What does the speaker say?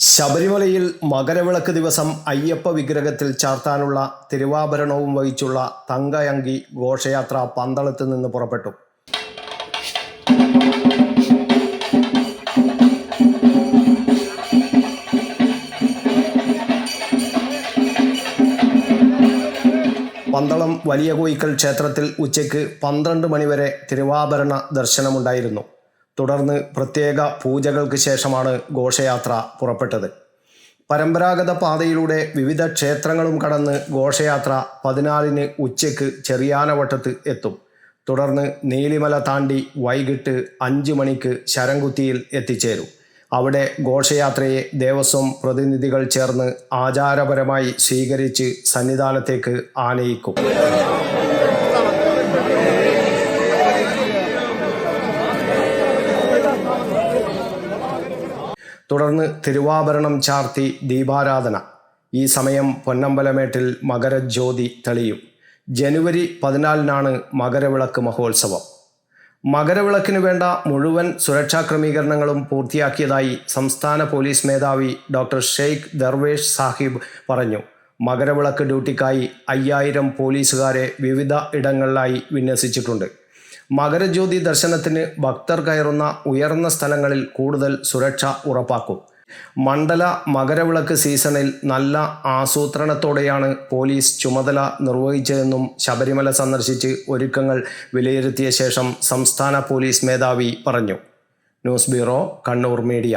ശബരിമലയിൽ മകരവിളക്ക് ദിവസം അയ്യപ്പ വിഗ്രഹത്തിൽ ചാർത്താനുള്ള തിരുവാഭരണവും വഹിച്ചുള്ള തങ്കയങ്കി ഘോഷയാത്ര പന്തളത്ത് നിന്ന് പുറപ്പെട്ടു. പന്തളം വലിയ കോയിക്കൽ ക്ഷേത്രത്തിൽ ഉച്ചയ്ക്ക് പന്ത്രണ്ട് മണിവരെ തിരുവാഭരണ ദർശനമുണ്ടായിരുന്നു. തുടർന്ന് പ്രത്യേക പൂജകൾക്ക് ശേഷമാണ് ഘോഷയാത്ര പുറപ്പെട്ടത്. പരമ്പരാഗത പാതയിലൂടെ വിവിധ ക്ഷേത്രങ്ങളും കടന്ന് ഘോഷയാത്ര പതിനാലിന് ഉച്ചയ്ക്ക് ചെറിയാനവട്ടത്ത് എത്തും. തുടർന്ന് നീലിമല താണ്ടി വൈകിട്ട് അഞ്ച് മണിക്ക് ശരംകുത്തിയിൽ എത്തിച്ചേരും. അവിടെ ഘോഷയാത്രയെ ദേവസ്വം പ്രതിനിധികൾ ചേർന്ന് ആചാരപരമായി സ്വീകരിച്ച് സന്നിധാനത്തേക്ക് ആനയിക്കും. തുടർന്ന് തിരുവാഭരണം ചാർത്തി ദീപാരാധന. ഈ സമയം പൊന്നമ്പലമേട്ടിൽ മകരജ്യോതി തെളിയും. ജനുവരി പതിനാലിനാണ് മകരവിളക്ക് മഹോത്സവം. മകരവിളക്കിന് വേണ്ട മുഴുവൻ സുരക്ഷാ ക്രമീകരണങ്ങളും പൂർത്തിയാക്കിയതായി സംസ്ഥാന പോലീസ് മേധാവി ഡോക്ടർ ഷെയ്ഖ് ദർവേഷ് സാഹിബ് പറഞ്ഞു. മകരവിളക്ക് ഡ്യൂട്ടിക്കായി അയ്യായിരം പോലീസുകാരെ വിവിധ ഇടങ്ങളിലായി വിന്യസിച്ചിട്ടുണ്ട്. മകരജ്യോതി ദർശനത്തിന് ഭക്തർ കയറുന്ന ഉയർന്ന സ്ഥലങ്ങളിൽ കൂടുതൽ സുരക്ഷ ഉറപ്പാക്കും. മണ്ഡല മകരവിളക്ക് സീസണിൽ നല്ല ആസൂത്രണത്തോടെയാണ് പോലീസ് ചുമതല നിർവഹിച്ചതെന്നും ശബരിമല സന്ദർശിച്ച് ഒരുക്കങ്ങൾ വിലയിരുത്തിയ ശേഷം സംസ്ഥാന പോലീസ് മേധാവി പറഞ്ഞു. News bureau Kannur media.